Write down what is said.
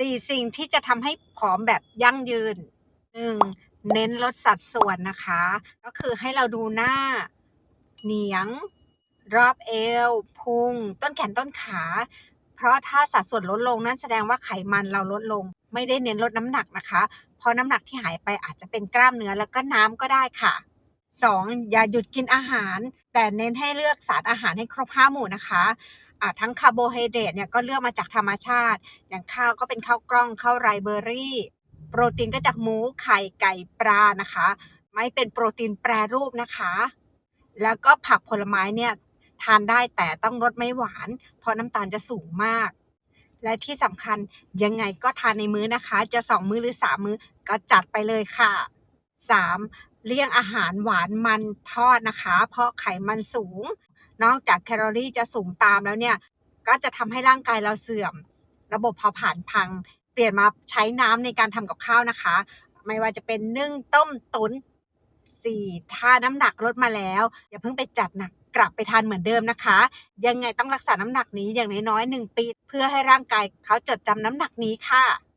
สี่สิ่งที่จะทำให้ผอมแบบยั่งยืนหนึ่งเน้นลดสัดส่วนนะคะ ก็คือให้เราดูหน้าเหนียง รอบเอว พุง ต้นแขนต้นขา เพราะถ้าสัดส่วนลดลงนั่นแสดงว่าไขมันเราลดลง ไม่ได้เน้นลดน้ำหนักนะคะ เพราะน้ำหนักที่หายไปอาจจะเป็นกล้ามเนื้อแล้วก็น้ำก็ได้ค่ะ 2. อย่าหยุดกินอาหาร แต่เน้นให้เลือกสารอาหารให้ครบห้าหมู่นะคะ ทั้งคาร์โบไฮเดรตเนี่ยก็เลือกมาจากธรรมชาติ อย่างข้าวก็เป็นข้าวกล้องข้าวไรเบอรี่ โปรตีนก็จากหมูไข่ไก่ปลานะคะ ไม่เป็นโปรตีนแปรรูปนะคะ แล้วก็ผักผลไม้เนี่ยทานได้แต่ต้องลดไม่หวาน เพราะน้ำตาลจะสูงมาก และที่สำคัญยังไงก็ทานในมื้อนะคะ จะสองมื้อหรือสามมื้อก็จัดไปเลยค่ะ 3. เลี่ยงอาหารหวานมันทอดนะคะ เพราะไขมันสูง นอกจากแคลอรี่จะสูงตามแล้วเนี่ย ก็จะทำให้ร่างกายเราเสื่อม ระบบเผาผลาญพัง เปลี่ยนมาใช้น้ำในการทำกับข้าวนะคะ ไม่ว่าจะเป็นนึ่งต้มตุน 4. ถ้าน้ำหนักลดมาแล้ว อย่าเพิ่งไปจัดหนักกลับไปทานเหมือนเดิมนะคะ ยังไงต้องรักษาน้ำหนักนี้อย่างน้อยๆ1ปี เพื่อให้ร่างกายเขาจดจำน้ำหนักนี้ค่ะ